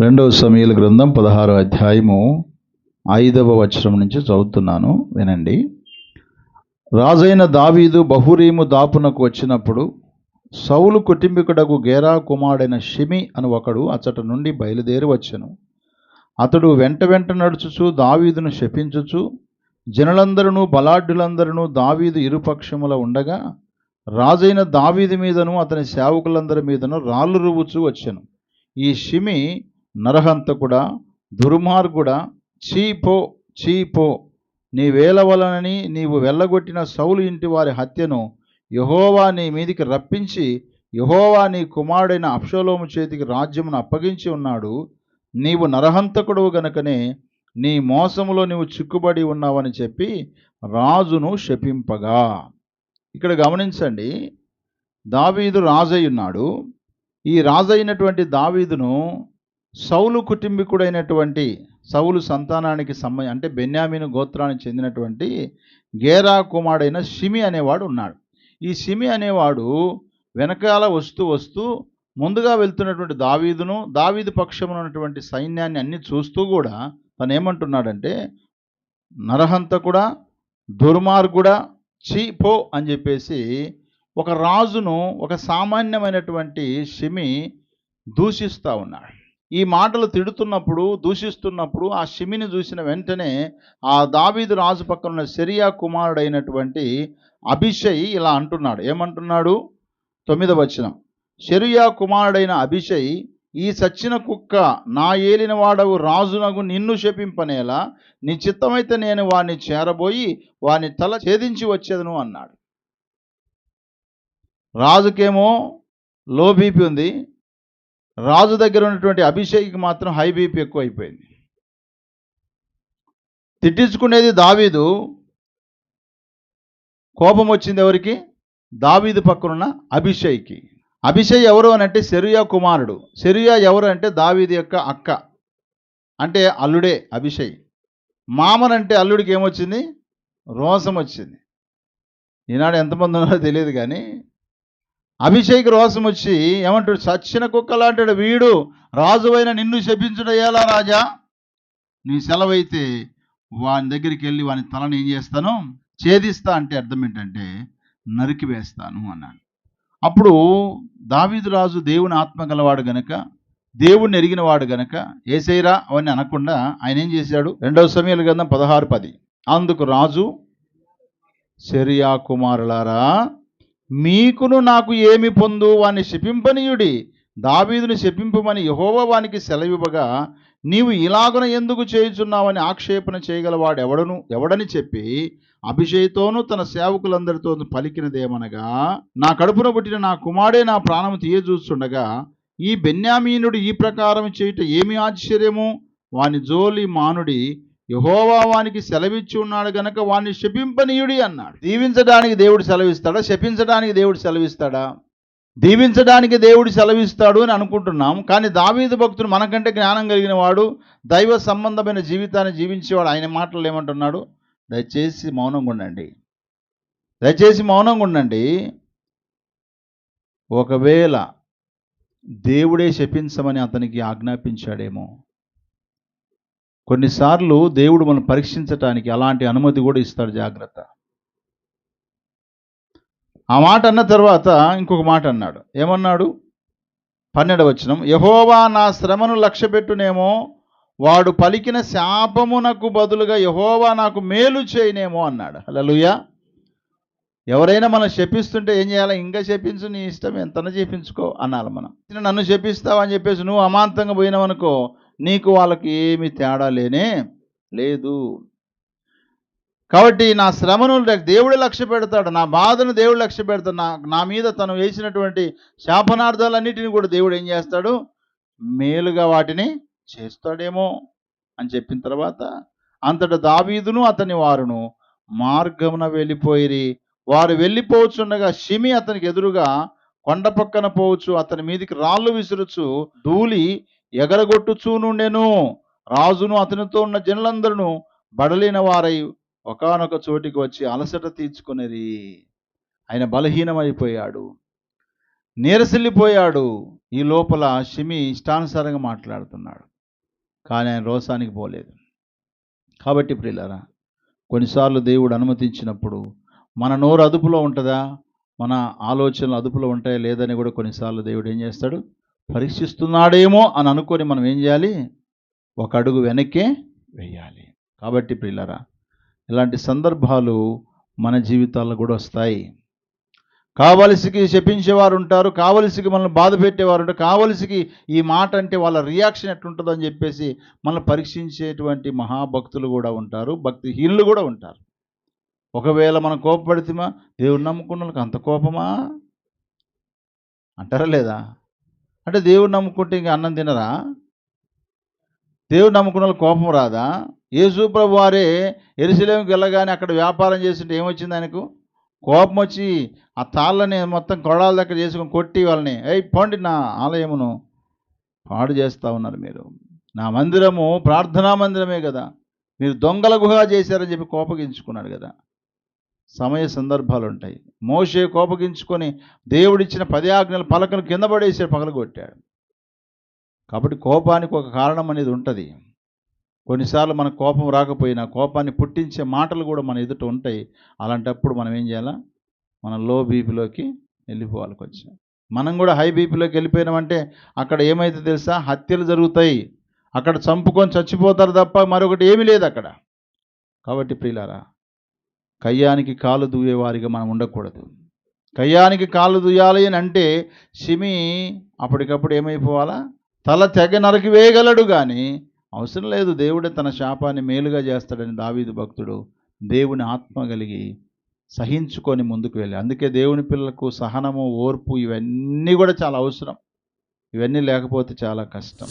రెండవ సమీల గ్రంథం పదహారో అధ్యాయము ఐదవ వచనం నుంచి చదువుతున్నాను వినండి. రాజైన దావీదు బహురీము దాపునకు వచ్చినప్పుడు సౌలు కుటుంబికుడకు గేరా కుమారుడైన షిమి అని ఒకడు అచ్చట నుండి బయలుదేరి వచ్చెను. అతడు వెంట వెంట నడుచుచు దావీదును శపించుచు జనులందరూ బలాఢ్యులందరూ దావీదు ఇరుపక్షముల ఉండగా రాజైన దావీదు మీదను అతని సేవకులందరి మీదను రాళ్ళు రువ్వుచూ వచ్చెను. ఈ షిమి నరహంతకుడా దుర్మార్గుడా చీపో చీపో నీ వేల వలనని నీవు వెళ్ళగొట్టిన సౌలు ఇంటి వారి హత్యను యహోవా నీ మీదికి రప్పించి యహోవా నీ కుమారుడైన అప్షలోము చేతికి రాజ్యమును అప్పగించి ఉన్నాడు. నీవు నరహంతకుడు గనుకనే నీ మోసములో నీవు చిక్కుబడి ఉన్నావని చెప్పి రాజును శపింపగా. ఇక్కడ గమనించండి దావీదు రాజయ్యున్నాడు ఉన్నాడు ఈ రాజైనటువంటి దావీదును సౌలు కుటుంబీకుడైనటువంటి సౌలు సంతానానికి సంబంధ అంటే బెన్యామీను గోత్రానికి చెందినటువంటి గేరా కుమారుడైన షిమి అనేవాడు ఉన్నాడు. ఈ షిమి అనేవాడు వెనకాల వస్తూ వస్తూ ముందుగా వెళ్తున్నటువంటి దావీదును దావీదు పక్షమున ఉన్నటువంటి సైన్యాన్ని అన్ని చూస్తూ కూడా తను ఏమంటున్నాడంటే నరహంతకుడా దుర్మార్గుడా చీపో అని చెప్పేసి ఒక రాజును ఒక సామాన్యమైనటువంటి షిమి దూషిస్తూ ఉన్నాడు. ఈ మాటలు తిడుతున్నప్పుడు దూషిస్తున్నప్పుడు ఆ షిమిని చూసిన వెంటనే ఆ దావీదు రాజు పక్కన ఉన్న సెరియా కుమారుడైనటువంటి అభిషయ్ ఇలా అంటున్నాడు. ఏమంటున్నాడు? తొమ్మిదవ వచనం. షెరియా కుమారుడైన అభిషయ్ ఈ సచ్చిన కుక్క నా ఏలిన వాడవు రాజునగు నిన్ను శపింపనేలా నీ చిత్తమైతే నేను వాణ్ణి చేరబోయి వాని తల ఛేదించి వచ్చేదను అన్నాడు. రాజుకేమో లోబీపీ ఉంది. రాజు దగ్గర ఉన్నటువంటి అభిషేక్కి మాత్రం హై బీపీ ఎక్కువ అయిపోయింది తిట్టించుకునేది దావీదు. కోపం వచ్చింది ఎవరికి? దావీదు పక్కనున్న అభిషేక్కి. అభిషేక్ ఎవరు అని అంటే సెరియా కుమారుడు. సెరుయా ఎవరు అంటే దావీది యొక్క అక్క. అంటే అల్లుడే అభిషేక్. మామనంటే అల్లుడికి ఏమొచ్చింది? రోసం వచ్చింది. ఈనాడు ఎంతమంది ఉన్నారో తెలియదు కానీ అభిషేక్ రోసం వచ్చి ఏమంటాడు సచ్చిన కుక్కలాంటాడు వీడు. రాజువైన నిన్ను శపించుట ఎలా రాజా? నీ సెలవైతే వాని దగ్గరికి వెళ్ళి వాని తలని ఏం చేస్తాను? ఛేదిస్తా అంటే అర్థం ఏంటంటే నరికి వేస్తాను అన్నాడు. అప్పుడు దావీదు రాజు దేవుని ఆత్మ గలవాడు గనక దేవుణ్ణి ఎరిగిన వాడు గనక ఏసైరా అవన్నీ అనకుండా ఆయన ఏం చేశాడు? రెండవ సమయాలు కదా పదహారు పది. అందుకు రాజు శరియా కుమారులారా మీకును నాకు ఏమి పొందు? వాని శపింపనీయుడి. దావీదుని శపింపమని యహోవ వానికి సెలవివ్వగా నీవు ఇలాగున ఎందుకు చేయుచున్నావని ఆక్షేపణ చేయగలవాడు ఎవడను ఎవడని చెప్పి అభిషేక్తోనూ తన సేవకులందరితో పలికినదేమనగా నా కడుపున పుట్టిన నా కుమారుడే నా ప్రాణము తీయజూస్తుండగా ఈ బెన్యామీనుడు ఈ ప్రకారం చేయుట ఏమి ఆశ్చర్యము? వాని జోలి మానుడి యహోవా వానికి సెలవిచ్చి ఉన్నాడు గనక వాణ్ణి శపింపనీయుడి అన్నాడు. దీవించడానికి దేవుడు సెలవిస్తాడా? శపించడానికి దేవుడు సెలవిస్తాడా? దీవించడానికి దేవుడు సెలవిస్తాడు అని అనుకుంటున్నాం. కానీ దావీదు భక్తుడు మనకంటే జ్ఞానం కలిగిన వాడు దైవ సంబంధమైన జీవితాన్ని జీవించేవాడు. ఆయన మాటలు ఏమంటున్నాడు? దయచేసి మౌనంగా ఉండండి. దయచేసి మౌనంగా ఉండండి. ఒకవేళ దేవుడే శపించమని అతనికి ఆజ్ఞాపించాడేమో కొన్నిసార్లు దేవుడు మనం పరీక్షించటానికి అలాంటి అనుమతి కూడా ఇస్తాడు జాగ్రత్త. ఆ మాట అన్న తర్వాత ఇంకొక మాట అన్నాడు. ఏమన్నాడు? పన్నెండవ యహోవా నా శ్రమను లక్ష్యపెట్టునేమో వాడు పలికిన శాపమునకు బదులుగా యహోవా నాకు మేలు చేయనేమో అన్నాడు. హల్లెలూయా. ఎవరైనా మనం శపిస్తుంటే ఏం చేయాలి? ఇంకా శపించు నీ ఇష్టం ఎంతన చేపించుకో అనాలి మనం. నన్ను శపిస్తావు అని చెప్పేసి నువ్వు అమాంతంగా పోయినావనుకో నీకు వాళ్ళకి ఏమి తేడా లేనే లేదు. కాబట్టి నా శ్రమను దేవుడు లక్ష్య పెడతాడు. నా బాధను దేవుడు లక్ష్య పెడతాడు. నా నా మీద తను వేసినటువంటి శాపనార్థాలన్నిటిని కూడా దేవుడు ఏం చేస్తాడు? మేలుగా వాటిని చేస్తాడేమో అని చెప్పిన తర్వాత అంతట దావీదును అతని వారును మార్గమున వెళ్ళిపోయిరి. వారు వెళ్ళిపోవచ్చుండగా షిమి అతనికి ఎదురుగా కొండ పక్కన పోవచ్చు. అతని మీదికి రాళ్ళు విసురుచు ధూళి ఎగరగొట్టుచూనుండెను రాజును అతనితో ఉన్న జనులందరూ బడలిన వారై ఒకానొక చోటికి వచ్చి అలసట తీర్చుకునేది ఆయన బలహీనమైపోయాడు. నీరసిల్లిపోయాడు. ఈ లోపల షిమి ఇష్టానుసారంగా మాట్లాడుతున్నాడు. కానీ ఆయన రోసానికి పోలేదు. కాబట్టి ప్రిల్లరా కొన్నిసార్లు దేవుడు అనుమతించినప్పుడు మన నోరు అదుపులో ఉంటుందా? మన ఆలోచనలు అదుపులో ఉంటాయా లేదని కూడా కొన్నిసార్లు దేవుడు ఏం చేస్తాడు? పరీక్షిస్తున్నాడేమో అని అనుకొని మనం ఏం చేయాలి? ఒక అడుగు వెనక్కే వెయ్యాలి కాబట్టి పిల్లరా ఇలాంటి సందర్భాలు మన జీవితాల్లో కూడా వస్తాయి. కావలసికి శపించేవారు ఉంటారు కావలసికి మనల్ని బాధ పెట్టేవారు ఉంటారు కావలసికి ఈ మాట అంటే వాళ్ళ రియాక్షన్ ఎట్లుంటుందో అని చెప్పేసి మనల్ని పరీక్షించేటువంటి మహాభక్తులు కూడా ఉంటారు భక్తిహీనులు కూడా ఉంటారు. ఒకవేళ మనం కోపపడితేమా దేవుడు నమ్ముకున్న వాళ్ళకి అంత కోపమా? అంటారా లేదా? అంటే దేవుడు నమ్ముకుంటే ఇంక అన్నం తినరా దేవుడు నమ్ముకున్న కోపం రాదా? యేసుప్రభు వారే ఎరుసలేమికి వెళ్ళగానే అక్కడ వ్యాపారం చేస్తుంటే ఏమొచ్చింది ఆయనకు? కోపం వచ్చి ఆ తాళ్ళని మొత్తం కొడాల దగ్గర చేసుకొని కొట్టి వాళ్ళని అయ్యి పోండి నా ఆలయమును పాడు చేస్తూ ఉన్నారు మీరు. నా మందిరము ప్రార్థనా మందిరమే కదా. మీరు దొంగల గుహ చేశారని చెప్పి కోపగించుకున్నాడు కదా. సమయ సందర్భాలు ఉంటాయి కోపగించుకొని దేవుడిచ్చిన పది ఆజ్ఞల పలకను కింద పడేసి పగలగొట్టాడు. కాబట్టి కోపానికి ఒక కారణం అనేది ఉంటుంది. కొన్నిసార్లు మన కోపం రాకపోయినా కోపాన్ని పుట్టించే మాటలు కూడా మన ఎదుట ఉంటాయి. అలాంటప్పుడు మనం ఏం చేయాలా? మనం లో బీపీలోకి వెళ్ళిపోవాలి కొంచెం. మనం కూడా హై బీపీలోకి వెళ్ళిపోయినామంటే అక్కడ ఏమైతే తెలుసా? హత్యలు జరుగుతాయి. అక్కడ చంపుకొని చచ్చిపోతారు తప్ప మరొకటి ఏమీ లేదు అక్కడ. కాబట్టి ప్రియులారా కయ్యానికి కాలు దూయేవారిగా మనం ఉండకూడదు. కయ్యానికి కాలు దూయాలి అని అంటే సిమి అప్పటికప్పుడు ఏమైపోవాలా? తల తెగ నరికి వేయగలడు కానీ అవసరం లేదు. దేవుడే తన శాపాన్ని మేలుగా చేస్తాడని దావీదు భక్తుడు దేవుని ఆత్మ కలిగి సహించుకొని ముందుకు వెళ్ళి అందుకే దేవుని పిల్లలకు సహనము ఓర్పు ఇవన్నీ కూడా చాలా అవసరం. ఇవన్నీ లేకపోతే చాలా కష్టం.